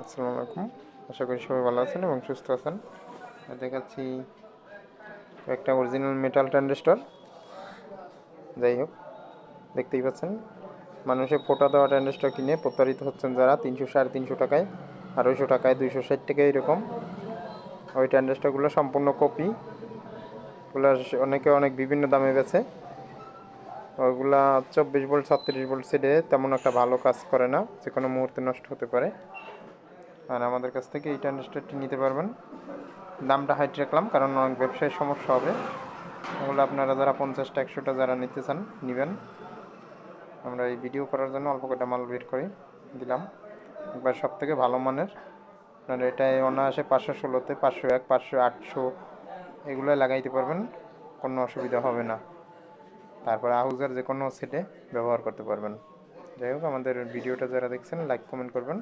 আসসালামু আলাইকুম। আশা করি সবাই ভালো আছেন এবং সুস্থ আছেন। দেখাচ্ছি একটা অরিজিনাল মেটাল ট্রানজিস্টর যাই হোক, দেখতেই পাচ্ছেন। মানুষের ফোটা দেওয়া ট্রানজিস্টর কিনে প্রতারিত হচ্ছেন যারা তিনশো, সাড়ে তিনশো টাকায়, আড়াইশো টাকায়, দুইশো ষাট টাকায় এরকম। ওই ট্রানজিস্টরগুলো সম্পূর্ণ কপি ওগুলো অনেকে অনেক বিভিন্ন দামে বেছে ওইগুলা চব্বিশ ভোল্ট ছত্রিশ ভোল্ট সেটে তেমন একটা ভালো কাজ করে না। যে কোনো মুহূর্তে নষ্ট হতে পারে। আর আমাদের কাছ থেকে এই ট্রানজিস্টারটি নিতে পারবেন। দামটা হাইট রাখলাম, কারণ অনেক ব্যবসায়িক সমস্যা হবে। ওগুলো আপনারা যারা পঞ্চাশটা, একশোটা যারা নিতে চান, নেবেন। আমরা এই ভিডিও করার জন্য অল্প কটা মাল বের করে দিলাম। একবার সব থেকে ভালো মানের। আপনারা এটাই অনায়াসে পাঁচশো ষোলোতে, পাঁচশো এক, পাঁচশো আটশো এগুলো লাগাইতে পারবেন, কোনো অসুবিধা হবে না। তারপর আহুজার যে কোনো সেটে ব্যবহার করতে পারবেন। যাই হোক, আমাদের ভিডিওটা যারা দেখছেন, লাইক, কমেন্ট করবেন।